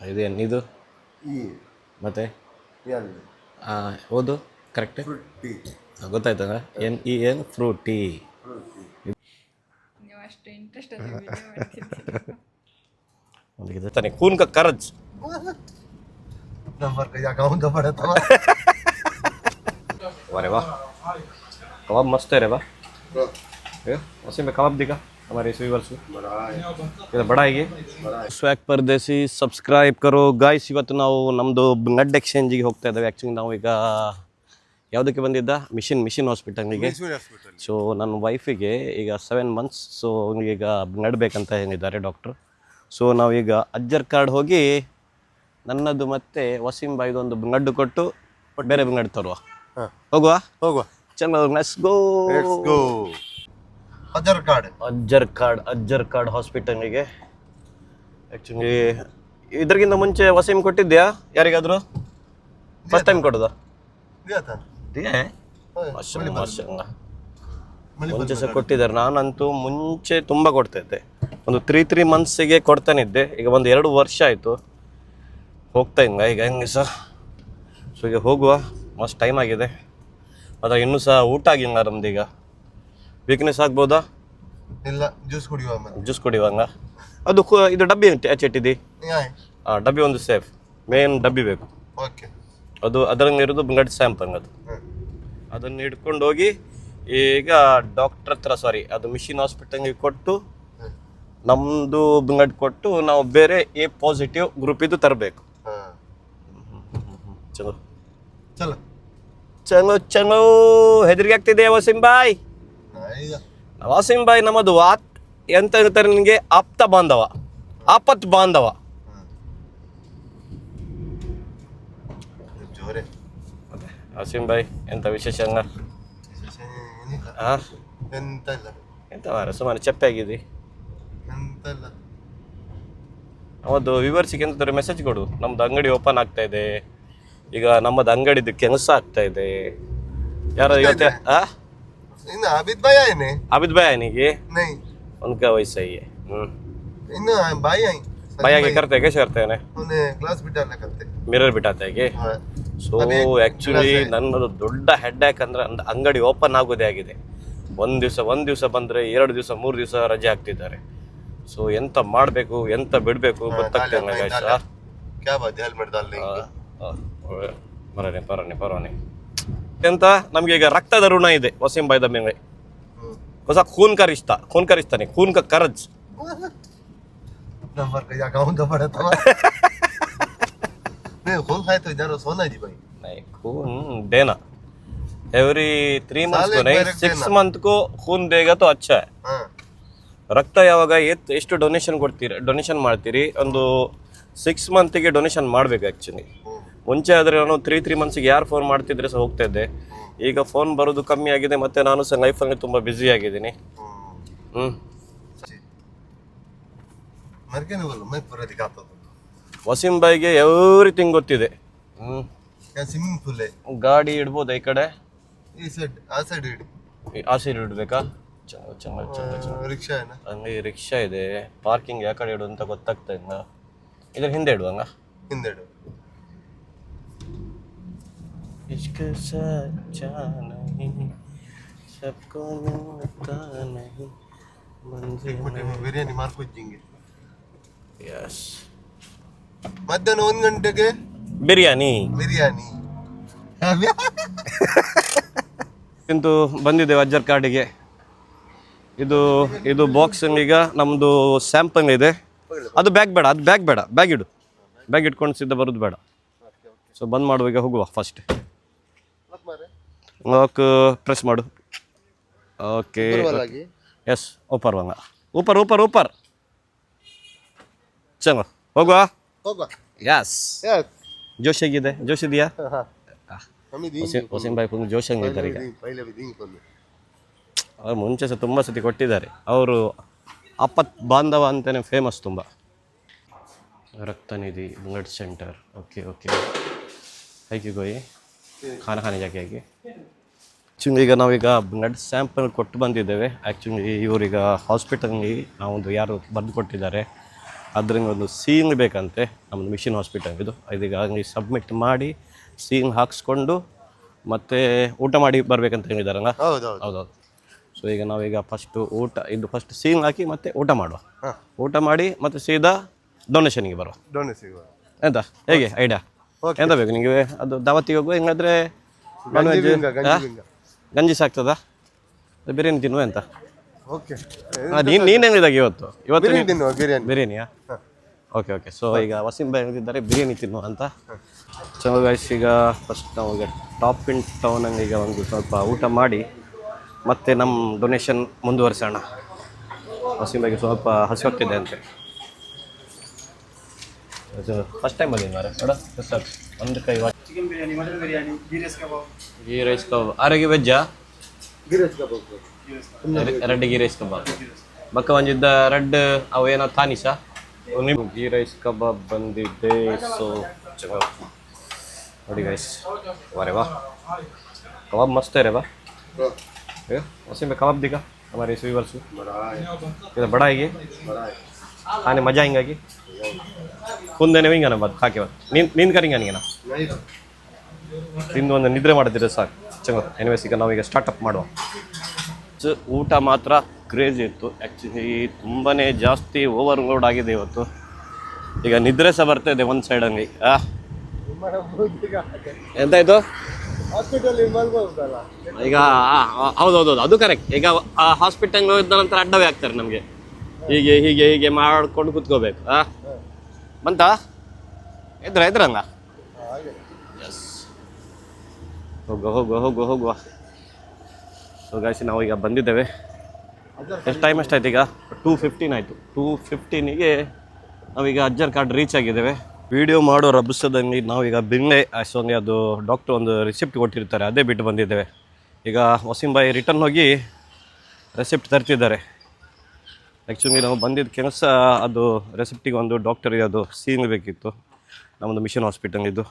ಇದೇನು ಇದು ಈ ಮತ್ತೆ ಎಲ್ಲಿ ಓದು ಕರೆಕ್ಟ್ ಫ್ರುಟ್ಟಿ ಗೊತ್ತಾಯ್ತಲ್ಲ ಏನು ಈ ಏನು ಫ್ರೂಟಿ ನೀವು ಅಷ್ಟು ಇಂಟ್ರೆಸ್ಟ್ ಅಲ್ಲಿ ವಿಡಿಯೋ ಮಾಡ್ತಿದ್ದೀರಿ ಒಂದು ತಾನೆ ಕೂನ್ ಕ ಕರಜ್ नंबर का या गाँव का पड़ा था अरे वाह कबाब मस्त है रे वाह ये, उसी में कबाब दिखा हमारे इस व्यूवर्स को ಇದು ಬಡ ಆಗಿ ಸ್ವ್ಯಾಕ್ ಪರದೇಸಿ ಸಬ್ಸ್ಕ್ರೈಬ್ ಕರೋ ಗಾಯ್ಸ್ ಇವತ್ತು ನಾವು ನಮ್ಮದು ನಡ್ ಎಕ್ಸ್ಚೇಂಜಿಗೆ ಹೋಗ್ತಾ ಇದ್ದೇವೆ ಆ್ಯಕ್ಚುಲಿ ನಾವು ಈಗ ಯಾವುದಕ್ಕೆ ಬಂದಿದ್ದ ಮಿಷಿನ್ ಮಿಷಿನ್ ಹಾಸ್ಪಿಟಲ್ಗೆ ಸೊ ನನ್ನ ವೈಫಿಗೆ ಈಗ ಸೆವೆನ್ ಮಂತ್ಸ್ ಸೊ ಈಗ ನಡಬೇಕಂತ ಹೇಳಿದ್ದಾರೆ ಡಾಕ್ಟ್ರು ಸೊ ನಾವೀಗ ಅಜ್ಜರ್ ಕಾರ್ಡ್ ಹೋಗಿ ನನ್ನದು ಮತ್ತೆ ವಸೀಂ ಬಾಯ್ದು ಒಂದು ನಡ್ಡು ಕೊಟ್ಟು ಬೇರೆ ನಡ್ಡು ತರುವ ಹೋಗುವ ಹೋಗುವ ಚಲೋ ಲೆಟ್ಸ್ ಗೋ ಅಜರ್ಕಾಡ್ ಅಜ್ಜರ್ಕಾಡ್ ಅಜ್ಜರ್ಕಾಡ್ ಹಾಸ್ಪಿಟಲ್ಗೆ ಆ್ಯಕ್ಚುಲಿ ಇದ್ರಗಿಂತ ಮುಂಚೆ ವಸೀಮ್ ಕೊಟ್ಟಿದ್ಯಾ? ಯಾರಿಗಾದ್ರೂ? ಫಸ್ಟ್ ಟೈಮ್ ಕೊಡೋದಾ? ಮುಂಚೆ ಸಹ ಕೊಟ್ಟಿದ್ದಾರೆ. ನಾನಂತೂ ಮುಂಚೆ ತುಂಬ ಕೊಡ್ತೈತೆ ಒಂದು ತ್ರೀ ತ್ರೀ ಮಂತ್ಸಿಗೆ ಕೊಡ್ತಾನೆ ಇದ್ದೆ ಈಗ ಒಂದು ಎರಡು ವರ್ಷ ಆಯಿತು. ಹೋಗ್ತಾ ಹಿಂಗ ಈಗ ಹೆಂಗೆ ಸಹ ಸೊ ಈಗ ಹೋಗುವ. ಮಸ್ತ್ ಟೈಮ್ ಆಗಿದೆ. ಅದ ಇನ್ನೂ ಸಹ ಊಟ ಆಗಿಲ್ಲ ನಮ್ದು ಈಗ. ವೀಕ್ನೆಸ್ ಆಗ್ಬೋದಾ? ಇಲ್ಲ ಜ್ಯೂಸ್ ಕುಡಿಯುವ ಮತ್ತೆ ಜ್ಯೂಸ್ ಕುಡಿಯುವಂಗ? ಅದು ಕು- ಇದು ಡಬ್ಬಿ ಹಚ್ಚಿಟ್ಟಿದ್ದಿ ಯಾಯ್ ಹಾಂ ಡಬ್ಬಿ ಒಂದು ಸೇಫ್ ಮೇನ್ ಡಬ್ಬಿ ಬೇಕು. ಓಕೆ ಅದು ಅದರಂಗಿರೋದು ಬಂಗಡಿ ಸ್ಯಾಂಪಂಗ್ ಅದು ಅದನ್ನು ಹಿಡ್ಕೊಂಡು ಹೋಗಿ ಈಗ ಡಾಕ್ಟರ್ ಹತ್ರ ಸಾರಿ ಅದು ಮಿಷಿನ್ ಹಾಸ್ಪಿಟಲ್ಗೆ ಕೊಟ್ಟು ನಮ್ಮದು ಬಂಗಡ್ ಕೊಟ್ಟು ನಾವು ಬೇರೆ ಎ ಪಾಸಿಟಿವ್ ಗ್ರೂಪಿದ್ದು ತರಬೇಕು. ಹಾಂ. ಚಲೋ ಚಲೋ. ಚಲೋ ಚಲೋ. ಹೆದರಿಗೆ ಆಗ್ತಿದೆ ವಸಿಂ ಬಾಯ್ ಈಗ. ವಾಸಿಂ ಬಾಯ್ ನಮ್ಮದು ವಾತ್ ಎಂತ ಹೇಳ್ತಾರೆ ನಿನಗೆ ಆಪ್ತ ಬಾಂಧವ. ಆಪತ್ ಬಾಂಧವ. ಜೋರೆ. ಬಾಯಿ ಬಾಯ್ ಎಂತ ವಿಶೇಷ ಏನಿಲ್ಲ. ಆ ಎಂತ ಇಲ್ಲ. ಎಂತ ಮಾರ ಸುಮಾರು ಚಪ್ಪೆ ಆಗಿದೆ ಎಂತ ಇಲ್ಲ. ಅವತ್ತು ವಿವರ್ಸಿಗೆ ಎಂತ ಮೆಸೇಜ್ ಕೊಡು. ನಮ್ದು ಅಂಗಡಿ ಓಪನ್ ಆಗ್ತಾ ಇದೆ. ಈಗ ನಮ್ಮದು ಅಂಗಡಿದು ಕೆಲಸ ಆಗ್ತಾ ಇದೆ. ಯಾರು ಇವತ್ತೆ ಆ? ಇನ್ನು ಅಬಿದ್ ಭಯ ಏನೆ ಅಬಿದ್ ಬಾಯ್ ಆನಿಗೆ ನೈ उनका वैसा ही है हम्म ಇನ್ನು ಬಾಯಿ ಆಯ್ भैया क्या करते हैं कैसे करते हैं ಅವನೇ ಕ್ಲಾಸ್ ಬಿಟ್ಟಲ್ಲ ಕತ್ತೆ ಮಿರರ್ ಬಿಟ್ಟಾತ ಹೇಗೆ ಹಾ. ಸೊ ಅದೇ ಆ್ಯಕ್ಚುಲಿ glass ನನ್ನದು ದೊಡ್ಡ ಹೆಡ್ ಯಾಕ್ ಅಂದ್ರೆ ಅಂದ್ ಅಂಗಡಿ ಓಪನ್ ಆಗೋದೇ ಆಗಿದೆ ಒಂದು ದಿವಸ ಒಂದು ದಿವಸ ಬಂದರೆ ಎರಡು ದಿವಸ ಮೂರು ದಿವಸ ರಜೆ ಹಾಕ್ತಿದ್ದಾರೆ ಸೊ ಎಂತ ಮಾಡಬೇಕು ಎಂತ ಬಿಡಬೇಕು ಗೊತ್ತಾಗ್ತಿಲ್ಲ ನಾಳೆ guys. ನಾಳೆ. ಕ್ಯಾ ಬಾತ್ ಹೆಲ್ಮೆಟ್ ದಾಲ್ ಆ, ಆ, ಒಳ್ಳೆ. ಬರೋನೆ ಬರೋನೆ ಬರೋನೆ ಎಂತ ನಮಗೆ ಈಗ ರಕ್ತದ ಋಣ ಇದೆ ವಸೀಂ ಬಾಯ್ದ ಮೇಲೆ ಹೊಸ ಖೂನ್ ಕಾ ರಿಶ್ತಾ ಖೂನ್ ಕಾ ರಿಶ್ತಾನೆ ಖೂನ್ ಕಾ ಕರಜ್ नंबर का या गाँव का पड़ा था नहीं खून खाए तो इधर सोना जी भाई नहीं खून देना एवरी थ्री मंथ साल को एक नहीं बार एक सिक्स देना। मंथ को खून देगा तो अच्छा है हाँ ರಕ್ತ ಯಾವಾಗ ಎತ್ ಎಷ್ಟು ಡೊನೇಷನ್ ಕೊಡ್ತೀರಿ ಡೊನೇಷನ್ ಮಾಡ್ತೀರಿ ಒಂದು ಸಿಕ್ಸ್ ಮಂತಿಗೆ ಡೊನೇಷನ್ ಮಾಡಬೇಕು ಆ್ಯಕ್ಚುಲಿ ಮುಂಚೆ ಆದರೆ ನಾನು ತ್ರೀ ತ್ರೀ ಮಂತ್ಸಿಗೆ ಯಾರು ಫೋನ್ ಮಾಡ್ತಿದ್ರೆ ಸಹ ಹೋಗ್ತಾ ಇದ್ದೆ. ಈಗ ಫೋನ್ ಬರೋದು ಕಮ್ಮಿ ಆಗಿದೆ ಮತ್ತೆ ನಾನು ಸಹ ಲೈಫಲ್ಲಿ ತುಂಬ ಬ್ಯುಸಿ ಆಗಿದ್ದೀನಿ. ಹ್ಞೂ ವಸೀಂ ಬಾಯ್ಗೆ ಎವ್ರಿಥಿಂಗ್ ಗೊತ್ತಿದೆ. ಹ್ಞೂ ಸ್ವಿಮ್ಮಿಂಗ್ ಪೂಲ್ ಗಾಡಿ ಇಡ್ಬೋದು ಈ ಕಡೆ. ಈ ಆ ಸೈಡ್ ಇಡಿ. ಇಡಬೇಕಾ? ಚೆನ್ನಾಗಿ ರಿಕ್ಷಾ ರಿಕ್ಷಾ ಇದೆ. ಪಾರ್ಕಿಂಗ್ ಯಾಕಡೆ ಇಡು ಅಂತ ಗೊತ್ತಾಗ್ತಾ ಇಲ್ಲ. ಇದ್ರ ಹಿಂದೆ ಇಡುವಂಗ ಹಿಂದೆ ಇಡು. इश्क सच्चा नहीं सबको मिलता नहीं मंजिल ಬಿರಿಯಾನಿ ಮಾಡ್ಕೊಜ್ಜಿಂಗೆ ಯಸ್ ಮಧ್ಯಾಹ್ನ ಒಂದ್ ಗಂಟೆಗೆ ಬಿರಿಯಾನಿ ಬಿರಿಯಾನಿ ಇಂತು ಬಂದಿದೆ ಅಜ್ಜರ್ ಕಾರ್ಡಿಗೆ ಇದು ಇದು ಬಾಕ್ಸ್ ಈಗ ನಮ್ಮದು ಸ್ಯಾಂಪಲ್ ಇದೆ ಅದು ಬ್ಯಾಗ್ ಬೇಡ ಅದು ಬ್ಯಾಗ್ ಬೇಡ ಬ್ಯಾಗ್ ಇಡು ಬ್ಯಾಗ್ ಇಟ್ಕೊಂಡು ಸಿದ್ಧ ಬರೋದು ಬೇಡ ಸೊ ಬಂದ್ ಮಾಡುವಾಗ ಹೋಗುವ ಫಸ್ಟ್ ಲಾಕ್ ಪ್ರೆಸ್ uh, ಮಾಡು. ಓಕೆ ಎಸ್ ಓಪರ್ ವಾಂಗ ಊಪರ್ ಊಪರ್ ಊಪರ್ ಚಲೋ ಹೋಗುವ? ಹೋಗುವ. ಜೋಶ್ ಹೇಗಿದೆ? ಜೋಶ್ ಇದೆಯಾ? ಜೋಶ್ ಹಂಗಿದ್ದಾರೆ ಈಗ. ಅವ್ರು ಮುಂಚೆ ಸಹ ತುಂಬ ಸತಿ ಕೊಟ್ಟಿದ್ದಾರೆ. ಅವರು ಅಪ್ಪತ್ ಬಾಂಧವ ಅಂತಾನೆ ಫೇಮಸ್ ತುಂಬ. ರಕ್ತನಿಧಿ blood centre okay okay thank you ಗೋಯಿ. ಖಾನ ಖಾನೆ ಜಾಗೆಯಾಗಿ ಆ್ಯಕ್ಚುಲಿ ಈಗ ನಾವೀಗ ಬ್ಲಡ್ ಸ್ಯಾಂಪಲ್ ಕೊಟ್ಟು ಬಂದಿದ್ದೇವೆ. ಆ್ಯಕ್ಚುಲಿ ಇವರೀಗ ಹಾಸ್ಪಿಟಲ್ಗೆ ನಾವೊಂದು ಯಾರು ಬರೆದು ಕೊಟ್ಟಿದ್ದಾರೆ. ಅದರಿಂದ ಒಂದು ಸೀನ್ ಬೇಕಂತೆ. ನಮ್ಮದು ಮಿಷಿನ್ ಹಾಸ್ಪಿಟಲ್ ಇದು. ಇದೀಗ ಹಂಗೆ ಸಬ್ಮಿಟ್ ಮಾಡಿ ಸೀನ್ ಹಾಕಿಸ್ಕೊಂಡು ಮತ್ತೆ ಊಟ ಮಾಡಿ ಬರಬೇಕಂತ ಹೇಳಿದಾರಲ್ಲ? ಹೌದೌದು. ಹೌದೌದು. ಸೊ ಈಗ ನಾವೀಗ ಫಸ್ಟು ಊಟ ಇದು ಫಸ್ಟ್ ಸೀನ್ ಹಾಕಿ ಮತ್ತೆ ಊಟ ಮಾಡುವ. ಊಟ ಮಾಡಿ ಮತ್ತೆ ಸೀದಾ ಡೊನೇಷನ್ಗೆ ಬರುವ. ಡೊನೇಷನ್ಗೆ ಎಂತ? ಹೇಗೆ? ಐಡಿಯಾ. ಎಂತ ಬೇಕು ನಿಮಗೆ ಅದು ದಾವತ್ತಿಗೆ ಹೋಗುವ ಹೆಂಗಾದ್ರೆ ನಾನ್ ಗಂಜಿ ವೆಜ್ ಸಾಕ್ತದಾ? ಅದು ಬಿರಿಯಾನಿ ತಿನ್ನುವ ಎಂತ? ಓಕೆ ನೀನು ನೀನು ನೀನೇನಿದಾಗ ಇವತ್ತು? ಇವತ್ತು ಬಿರಿಯಾನಿ ನೀನ್- ತಿನ್ನುವ ಬಿರಿಯಾನಿ. ಬಿರಿಯಾನಿಯಾ? ಓಕೆ ಓಕೆ ಸೊ ಈಗ ವಸೀಂ ಬಾಯ್ ಹೇಳಿದ್ದಾರೆ ಬಿರಿಯಾನಿ ತಿನ್ನುವ ಅಂತ. ಸೊ ಗೈಸ್ ಈಗ ಫಸ್ಟ್ ನಾವು ಈಗ ಟಾಪ್ ಇನ್ ಹಂಗೆ ಈಗ ಒಂದು ಸ್ವಲ್ಪ ಊಟ ಮಾಡಿ ಮತ್ತೆ ನಮ್ಮ ಡೊನೇಷನ್ ಮುಂದುವರಿಸೋಣ. ವಸೀಂ ಬಾಯ್ಗೆ ಸ್ವಲ್ಪ ಹಸಿವಾಗ್ತಿದೆ ಅಂತೆ. ಫಸ್ಟ್ ಟೈಮ್ ಬಂದಿದ್ದು ಮಾರೆ ನೋಡ ಸರ್ ಒಂದು ಕೈ chicken biryani mutton biryani ghee rice kebab ghee rice kebab ಆರೋಗ್ಯ ವೆಜ್ಜಾ ಗಿರೀಶ್ ಕಬಾಬ್ ಎರಡು ಗೀ ರೈಸ್ ಕಬಾಬ್ ಬಕ್ಕ ಒಂದಿದ್ದ ರೆಡ್ ಅವು ಏನೋ ತಾನಿಸಾ ನೀವು ಗೀ ರೈಸ್ ಕಬಾಬ್ ಬಂದಿದ್ದೆ ಸೊ ನೋಡಿ ಗೈಸ್ वारे वाह कबाब मस्त है रे वाह ये उसी में कबाब दिखा हमारे इस व्यूवर्स को ये बड़ा है ये खाने मजा आएगा कि ಕುಂದೇನೆ ಹಿಂಗ ಅನ್ನಬಾರ್ದು ಹಾಕಿ ಬಂದು ನಿನ್ ನೀನ್ ಕರಿಂಗ ನನಗೆ ತಿಂದು ಒಂದು ನಿದ್ರೆ ಮಾಡಿದ್ರೆ ಸಾಕು. ಚಂಗ. ಎನಿವೇಸ್ ಈಗ ನಾವೀಗ ಸ್ಟಾರ್ಟಪ್ ಮಾಡುವ. ಊಟ ಮಾತ್ರ ಕ್ರೇಜ್ ಇತ್ತು. ಆ್ಯಕ್ಚುಲಿ ತುಂಬಾ ಜಾಸ್ತಿ ಓವರ್ ಲೋಡ್ ಆಗಿದೆ ಇವತ್ತು. ಈಗ ನಿದ್ರೆ ಸಹ ಬರ್ತಾ ಇದೆ ಒಂದು ಸೈಡ್ ಹಂಗೆ ಎಂತಾಯ್ತು ಈಗ ಹೌದೌದು ಅದು ಕರೆಕ್ಟ್ ಈಗ ಹಾಸ್ಪಿಟಲ್ ಹೋಗಿದ್ದ ನಂತರ ಅಡ್ಡವೇ ಆಗ್ತಾರೆ ನಮಗೆ. ಹೀಗೆ ಹೀಗೆ ಹೀಗೆ ಮಾಡ್ಕೊಂಡು ಕುತ್ಕೋಬೇಕು. ಆ. ಬಂತ? ಎದ್ರ, ಎದ್ರಂಗ? ಹೋಗುವ ಹೋಗುವ ಹೋಗುವ ಹೋಗುವ ಗಾಯ್ಸಿ ನಾವು ಈಗ ಬಂದಿದ್ದೇವೆ. ಎಷ್ಟು ಟೈಮ್ ಎಷ್ಟಾಯ್ತು ಈಗ? ಟೂ ಫಿಫ್ಟೀನ್ ಆಯಿತು. ಟೂ ಫಿಫ್ಟೀನಿಗೆ ನಾವೀಗ ಅಜ್ಜರ್ ಕಾರ್ಡ್ ರೀಚ್ ಆಗಿದ್ದೇವೆ. ವಿಡಿಯೋ ಮಾಡೋ ರಭಸದಲ್ಲಿ ನಾವೀಗ ಬಿಂಗೆ ಅಷ್ಟೊಂದು ಅದು ಡಾಕ್ಟ್ರ್ ಒಂದು ರಿಸಿಪ್ಟ್ ಕೊಟ್ಟಿರ್ತಾರೆ, ಅದೇ ಬಿಟ್ಟು ಬಂದಿದ್ದೇವೆ. ಈಗ ವಸೀಂ ಬಾಯಿ ರಿಟರ್ನ್ ಹೋಗಿ ರೆಸಿಪ್ಟ್ ತರ್ತಿದ್ದಾರೆ. ಆ್ಯಕ್ಚುಲಿ ನಾವು ಬಂದಿದ್ದ ಕೆಲಸ ಅದು ರೆಸಿಪ್ಟಿಗೆ ಒಂದು ಡಾಕ್ಟರಿಗೆ ಅದು ಸೀನ್ ಬೇಕಿತ್ತು. ನಮ್ಮದು ಮಿಷನ್ ಹಾಸ್ಪಿಟಲ್ ಇದು.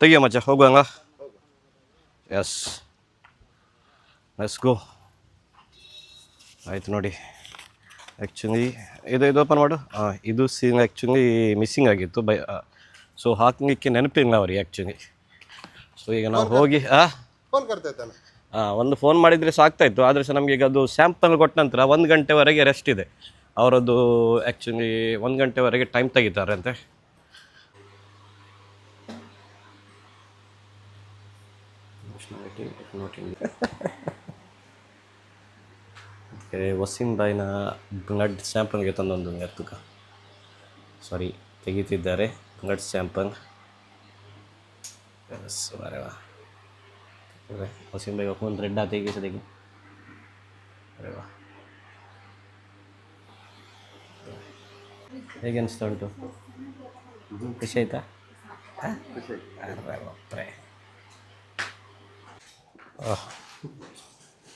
ತೆಗಿಯ ಮಚ್ಚ ಹೋಗುವಂಗ? ಎಸ್ ಎಸ್ ಗೋ ಆಯ್ತು ನೋಡಿ. ಆ್ಯಕ್ಚುಲಿ ಇದು ಇದು ಓಪನ್ ಮಾಡು. ಹಾಂ ಇದು ಸೀನ್ ಆ್ಯಕ್ಚುಲಿ ಮಿಸ್ಸಿಂಗ್ ಆಗಿತ್ತು. ಬೈ ಸೊ ಹಾಕಲಿಕ್ಕೆ ನೆನಪಿಲ್ಲ ಅವ್ರಿಗೆ ಆ್ಯಕ್ಚುಲಿ ಸೊ ಈಗ ನಾವು ಹೋಗಿ ಹಾಂ ಫೋನ್ ಕರ್ತಾ ಇದ್ದಾನೆ ಹಾಂ ಒಂದು ಫೋನ್ ಮಾಡಿದರೆ ಸಾಕ್ತಾಯಿತ್ತು ಆದರೆ ಸಹ ನಮಗೆ ಈಗ ಅದು ಸ್ಯಾಂಪಲ್ ಕೊಟ್ಟ ನಂತರ ಒಂದು ಗಂಟೆವರೆಗೆ ರೆಸ್ಟ್ ಇದೆ. ಅವರದ್ದು ಆ್ಯಕ್ಚುಲಿ ಒಂದು ಗಂಟೆವರೆಗೆ ಟೈಮ್ ತೆಗಿತಾರೆ ಅಂತೆ. ವಸೀಂ ಬಾಯ್ನ ಬ್ಲಡ್ ಸ್ಯಾಂಪಲ್ಗೆ ತಂದೊಂದು ಎತ್ತುಕ. ಸಾರಿ ತೆಗಿತಿದ್ದಾರೆ ಬ್ಲಡ್ ಸ್ಯಾಂಪಲ್ ಎಸ್ ವಾ ಅರೆ ವಸೀಂ ಬಾಯ್ ಒಂದು ರೆಡ್ ಆತ ಈಗ ಸದ್ಯಕ್ಕೆ ಅರೆ ವಾ. ಹೇಗೆ ಅನಿಸ್ತಾ ಉಂಟು? ಖುಷಿ ಆಯ್ತಾ? ಅರೆ ಬಾಪ್ರೆ. ಆಹ್.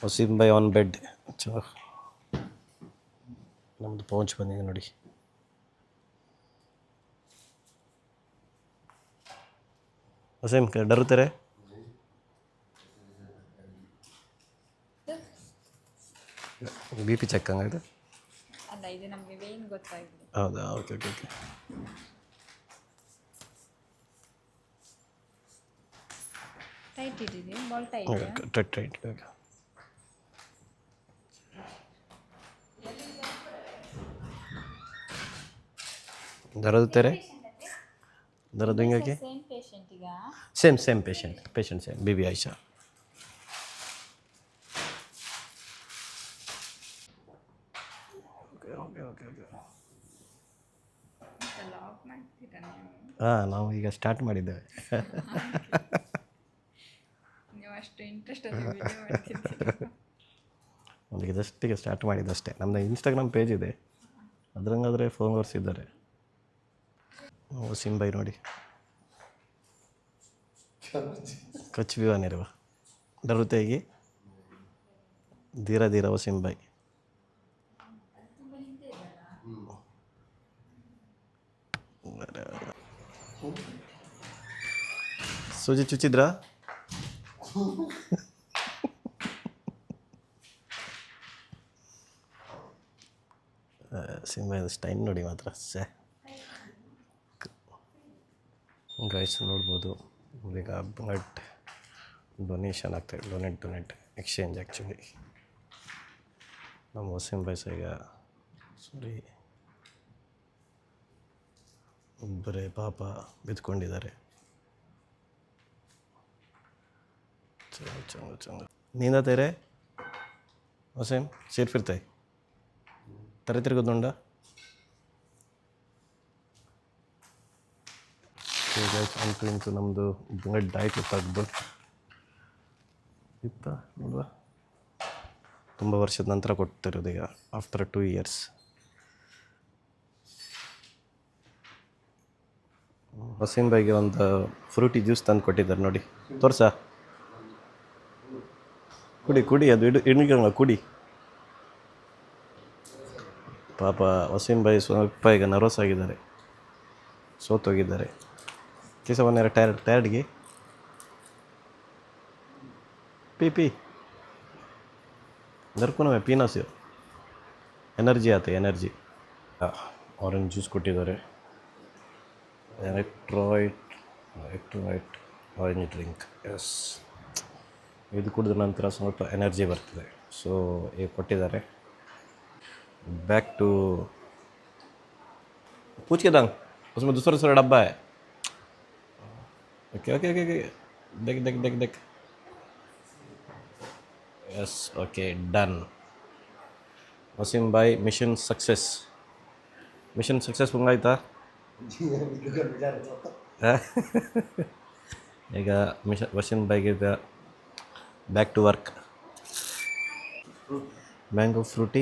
ವಸೀಂ ಬಾಯ್ ಆನ್ ಬೆಡ್. ಚಲೋ ನಮ್ಮದು ಪೌಂಚ್ ಬಂದಿದೆ ನೋಡಿ. ವಸೀಂ ಡರುತ್ತಾರೆ ಬಿ ಪಿ ಚೆಕ್ ಹಂಗಾಯ್ತು ಅಲ್ಲ ಇದು ನಮಗೆ ವೇನ್ ಗೊತ್ತಾಗಿದೆ. ಹೌದಾ? ಓಕೆ ಓಕೆ ಓಕೆ ಟೈಟ್ ಇಟ್ಟಿದೆ ball tight right right okay ದರದುತ್ತಾರೆ ದರದು ಹಿಂಗಾಗಿ ಸೇಮ್ ಪೇಷಂಟ್ ಈಗ. Same same patient patient same B B Ayesha okay okay okay okay lock ಮಾಡ್ತೀರಾ ನೀವು ಹಾಂ ನಾವು ಈಗ ಸ್ಟಾರ್ಟ್ ಮಾಡಿದ್ದೇವೆ. ನೀವು ಅಷ್ಟು ಇಂಟ್ರೆಸ್ಟ್ ಸ್ಟಾರ್ಟ್ ಮಾಡಿದ್ದು ಒಂದು ಸ್ಟಾರ್ಟ್ ಮಾಡಿದ್ದಷ್ಟೇ ನಮ್ಮದು ಇನ್ಸ್ಟಾಗ್ರಾಮ್ ಪೇಜ್ ಇದೆ. ಅದ್ರಂಗಾದರೆ ಫಾಲೋವರ್ಸ್ ಇದ್ದಾರೆ. ವಸೀಂ ಬೈ ನೋಡಿ. ಕಚ್ ವಿವಾನಿರುವ ಡರುತೇಗಿ ಧೀರ ಧೀರ ವಸೀಂ ಸೂಜಿ ಚುಚ್ಚಿದ್ರಾ? ಸಿನಿಮಾ ಸ್ಟೈನ್ ನೋಡಿ ಮಾತ್ರ ಸೆ ಗೈಸ್ ನೋಡ್ಬೋದು. ಈಗ ಬ್ಲಡ್ ಡೊನೇಷನ್ ಆಗ್ತಾಯಿದೆ ಡೊನೇಟ್ ಡೊನೇಟ್ ಎಕ್ಸ್ಚೇಂಜ್ ಆ್ಯಕ್ಚುಲಿ ನಮ್ಮ ವಸೀಂ ಬೈಸ್ ಈಗ ಸಾರಿ ಒಬ್ಬರೇ ಪಾಪ ಬಿದ್ಕೊಂಡಿದ್ದಾರೆ ಚಲೋ ಚಲೋ ಚಂಗ ನೀಂದ ತೇರೆ? ಹೊಸೇಮ್ ಸೀಟ್ ಫಿರ್ತಾಯಿ ತರೆ ತಿರುಗೋದುಂಡ ಇಂತೂ ನಮ್ಮದು ಬ್ಲಡ್ ಡೈಟ್ ತೆಗ್ದು. ಇತ್ತ ನೋಡುವ. ತುಂಬ ವರ್ಷದ ನಂತರ ಕೊಡ್ತಿರೋದು ಈಗ ಆಫ್ಟರ್ ಟೂ ಇಯರ್ಸ್ ವಸೀಂ ಬಾಯಿಗೆ ಒಂದು ಫ್ರೂಟಿ ಜ್ಯೂಸ್ ತಂದು ಕೊಟ್ಟಿದ್ದಾರೆ ನೋಡಿ. ತೋರ್ಸ? ಕುಡಿ ಕುಡಿ, ಅದು ಇಡು ಇಣ್ಗಂಗ ಕುಡಿ. ಪಾಪ ವಸೀಂ ಬಾಯಿ ಸ್ವಲ್ಪ ಈಗ ನರ್ವಸ್ ಆಗಿದ್ದಾರೆ. ಸೋತೋಗಿದ್ದಾರೆ. ಕಿಸವನ್ನೆರ ಟೈರ್ಡ್ ಟೈರ್ಡ್ಗೆ. P P. ನರ್ಕು ಪೀನಸ್. ಪೀನಾಸ್ ಎನರ್ಜಿ ಆತ, ಎನರ್ಜಿ. ಆರೆಂಜ್ ಜ್ಯೂಸ್ ಕೊಟ್ಟಿದ್ದಾರೆ. electrolyte electrolyte orange drink yes ಇದು ಕುಡಿದ ನಂತರ ಸ್ವಲ್ಪ ಎನರ್ಜಿ ಬರ್ತದೆ ಸೊ ಈಗ ಕೊಟ್ಟಿದ್ದಾರೆ ಬ್ಯಾಕ್ ಟು पूछ के दंग उसमें दूसरा दूसरा डब्बा है ओके ओके ओके ओके देख देख देख देख यस ओके डन वसीम भाई मिशन सक्सेस मिशन सक्सेस ಮುಂಗಾಯ್ತಾ ಈಗ ಮಿಷ Waseem ಬೈಗೆ back to work mango Frooti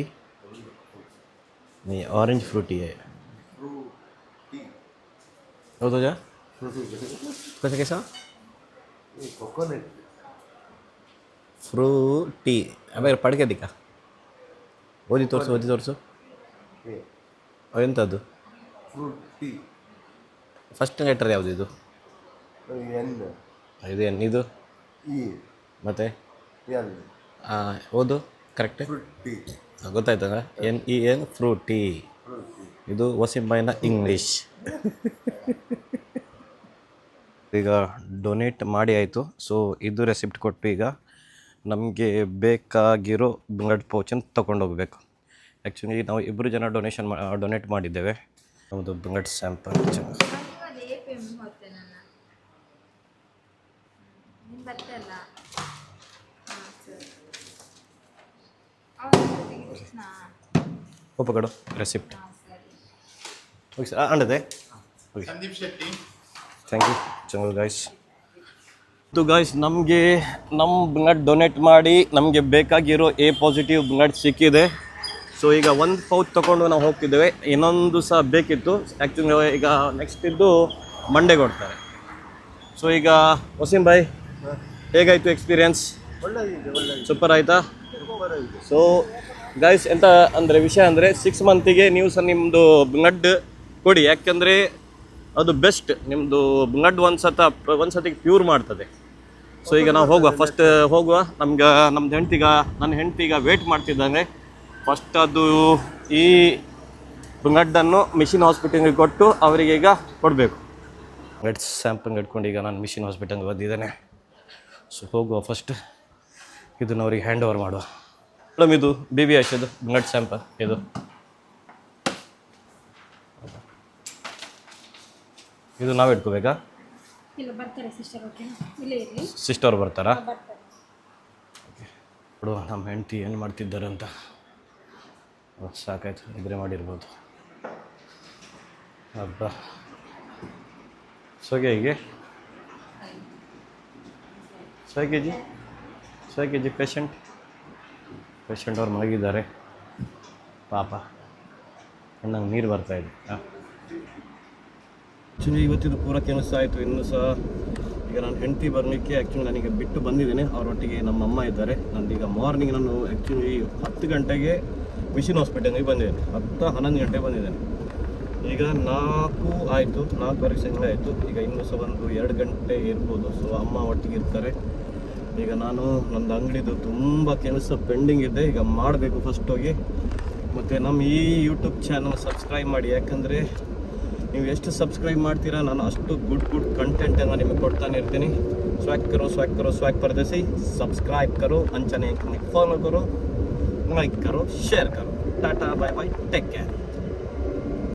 नहीं ऑरेंज फ्रूटी है हो तो जा कैसा कैसा कोकोनट ಫ್ರೂಟಿ ಆಮೇಲೆ ಪಡ್ಕೆ ದಿಕ್ಕ ಓದಿ ತೋರಿಸು ಓದಿ ತೋರಿಸು ಎಂಥದ್ದು ಫ್ರೂಟ್ ಟೀ ಫಸ್ಟ್ ಲೆಟರ್ ಯಾವುದು ಇದು? ಎನ್ ಇದು ಎನ್ ಇದು? ಇ ಮತ್ತೆ? ಎಲ್ ಓದು ಕರೆಕ್ಟ್ ಗೊತ್ತಾಯ್ತದ ಎನ್ ಇ ಎನ್ ಫ್ರೂಟಿ ಇದು ವಸಿಂಬಾಯಿನ ಇಂಗ್ಲೀಷ್ ಈಗ ಡೊನೇಟ್ ಮಾಡಿ ಆಯಿತು. ಸೊ ಇದು ರೆಸಿಪ್ಟ್ ಕೊಟ್ಟು ಈಗ ನಮಗೆ ಬೇಕಾಗಿರೋ ಬ್ಲಡ್ ಪೌಚನ್ನು ತೊಗೊಂಡೋಗ್ಬೇಕು. ಆ್ಯಕ್ಚುಲಿ ನಾವು ಇಬ್ಬರು ಜನ ಡೊನೇಷನ್ ಮಾ ಡೊನೇಟ್ ಮಾಡಿದ್ದೇವೆ. ನಮ್ಮದು ಬ್ಲಡ್ ಸ್ಯಾಂಪಲ್ ಅದೇ ಪೇಮ್ ಹೊತ್ತೆ ನನ್ನ ನೀನು ಬರ್ತಲ್ಲ ಹಾಂ ಸರಿ ಅವನ ಕೃಷ್ಣ ಒಪ್ಪಗಡು receipt okay sir. ಅಂಡದೆ okay Sandeep Shetty. Thank you ಚಂಗಲ್ guys ಇದು ಗಾಯ್ಸ್ ನಮಗೆ ನಮ್ಮ ಬ್ಲಡ್ ಡೊನೇಟ್ ಮಾಡಿ ನಮಗೆ ಬೇಕಾಗಿರೋ ಎ ಪಾಸಿಟಿವ್ ಬ್ಲಡ್ ಸಿಕ್ಕಿದೆ. ಸೊ ಈಗ ಒಂದು ಪೌಚ್ ತೊಗೊಂಡು ನಾವು ಹೋಗ್ತಿದ್ದೇವೆ. ಇನ್ನೊಂದು ಸಹ ಬೇಕಿತ್ತು. ಆ್ಯಕ್ಚುಲಿ ಈಗ ನೆಕ್ಸ್ಟ್ ಇದ್ದು ಮಂಡೆ ಕೊಡ್ತಾರೆ. ಸೊ ಈಗ ವಸೀಂ ಬಾಯ್ ಹೇಗಾಯಿತು ಎಕ್ಸ್ಪೀರಿಯನ್ಸ್ ಒಳ್ಳೆ ಒಳ್ಳೆ ಸೂಪರ್ ಆಯಿತಾ? ಸೊ ಗೈಸ್ ಎಂತ ಅಂದರೆ ವಿಷಯ ಅಂದರೆ ಸಿಕ್ಸ್ ಮಂತಿಗೆ ನೀವು ಸಹ ನಿಮ್ಮದು ಬ್ಲಡ್ ಕೊಡಿ. ಯಾಕೆಂದರೆ ಅದು ಬೆಸ್ಟ್ ನಿಮ್ಮದು ಬ್ಲಡ್ ಒಂದು ಸತ, ಒಂದು ಪ್ಯೂರ್ ಮಾಡ್ತದೆ. ಸೊ ಈಗ ನಾವು ಹೋಗುವ. ಫಸ್ಟ್ ಹೋಗುವ. ನಮ್ಗೆ, ನಮ್ದು ಹೆಂಡ್ತಿಗ ನನ್ನ ಹೆಂಡ್ತಿಗ ವೇಟ್ ಮಾಡ್ತಿದ್ದಂಗೆ ಫಸ್ಟ್ ಅದು ಈ ಬ್ಲಡ್ಡನ್ನು ಮಿಷಿನ್ ಹಾಸ್ಪಿಟಲ್ಗೆ ಕೊಟ್ಟು ಅವರಿಗೆ ಈಗ ಕೊಡಬೇಕು. ಬ್ಲಡ್ ಸ್ಯಾಂಪಲ್ ಇಟ್ಕೊಂಡು ಈಗ ನಾನು ಮಿಷಿನ್ ಹಾಸ್ಪಿಟಲ್ಗೆ ಬಂದಿದ್ದೇನೆ. ಸೊ ಹೋಗುವ ಫಸ್ಟ್ ಇದನ್ನು ಅವ್ರಿಗೆ ಹ್ಯಾಂಡ್ ಓವರ್ ಮಾಡುವ. ಮೇಡಮ್ ಇದು ಬಿ ಬಿ ಎಸ್ ಇದು ಬ್ಲಡ್ ಸ್ಯಾಂಪಲ್ ಇದು. ಇದು ನಾವು ಇಟ್ಕೋಬೇಕಾ? ಇಲ್ಲ ಬರ್ತಾರೆ ಸಿಸ್ಟರ್ ಓಕೆ ಇಲ್ಲೇ ಇರಲಿ ಸಿಸ್ಟರ್ ಬರ್ತಾರಾ? ಬರ್ತಾರೆ. ನಮ್ಮ ಹೆಂಡತಿ ಏನು ಮಾಡ್ತಿದ್ದಾರೆ ಅಂತ. ಸಾಕಾಯ್ತು ನಿದ್ರೆ ಮಾಡಿರ್ಬೋದು. ಹಬ್ಬ ಸೋಗೆ ಹೀಗೆ? ಸೈ K G K G patient patient ಅವ್ರು ಮಲಗಿದ್ದಾರೆ. ಪಾಪ. ನಂಗೆ ನೀರು ಬರ್ತಾ ಇದೆ. ಆ್ಯಕ್ಚುಲಿ ಇವತ್ತಿದು ಪೂರ ಕೆಲಸ ಆಯಿತು ಇನ್ನೂ ಸಹ ಈಗ ನಾನು ಹೆಂಡತಿ ಬರಲಿಕ್ಕೆ ಆ್ಯಕ್ಚುಲಿ ನನಗೆ ಬಿಟ್ಟು ಬಂದಿದ್ದೇನೆ. ಅವರೊಟ್ಟಿಗೆ ನಮ್ಮ ಅಮ್ಮ ಇದ್ದಾರೆ. ನಂದೀಗ ಮಾರ್ನಿಂಗ್ ನಾನು ಆ್ಯಕ್ಚುಲಿ ಹತ್ತು ಗಂಟೆಗೆ ಮಿಷಿನ್ ಹಾಸ್ಪಿಟಲ್ಗೆ ಬಂದಿದ್ದೇನೆ. ಹತ್ತು, ಹನ್ನೊಂದು ಗಂಟೆಗೆ ಬಂದಿದ್ದೇನೆ. ಈಗ ನಾಲ್ಕು ಆಯಿತು. ನಾಲ್ಕುವರೆಗೆ ಸಂಜೆ ಆಯಿತು. ಈಗ ಇನ್ನೂ ಸಹ ಒಂದು ಎರಡು ಗಂಟೆ ಇರ್ಬೋದು. ಸೊ ಅಮ್ಮ ಒಟ್ಟಿಗೆ ಇರ್ತಾರೆ. ಈಗ ನಾನು ನಂದು ಅಂಗಡಿದು ತುಂಬ ಕೆಲಸ ಪೆಂಡಿಂಗ್ ಇದೆ, ಈಗ ಮಾಡಬೇಕು ಫಸ್ಟ್ ಹೋಗಿ. ಮತ್ತು ನಮ್ಮ ಈ ಯೂಟ್ಯೂಬ್ ಚಾನಲ್ ಸಬ್ಸ್ಕ್ರೈಬ್ ಮಾಡಿ, ಯಾಕಂದರೆ ನೀವು ಎಷ್ಟು ಸಬ್ಸ್ಕ್ರೈಬ್ ಮಾಡ್ತೀರಾ, ನಾನು ಅಷ್ಟು ಗುಡ್ ಗುಡ್ ಕಂಟೆಂಟನ್ನು ನಿಮಗೆ ಕೊಡ್ತಾನೆ ಇರ್ತೀನಿ. ಸ್ವಾಕ್ ಕರೋ ಸ್ವಾಕ್ ಕರೋ ಸ್ವಾಕ್ ಪರದೇಸಿ ಸಬ್ಸ್ಕ್ರೈಬ್ ಕರೋ, ಅಂಚನೆ ಫಾಲೋ ಕರೋ ಲೈಕ್ ಕರೋ ಶೇರ್ ಕರೋ. Tata bye bye take care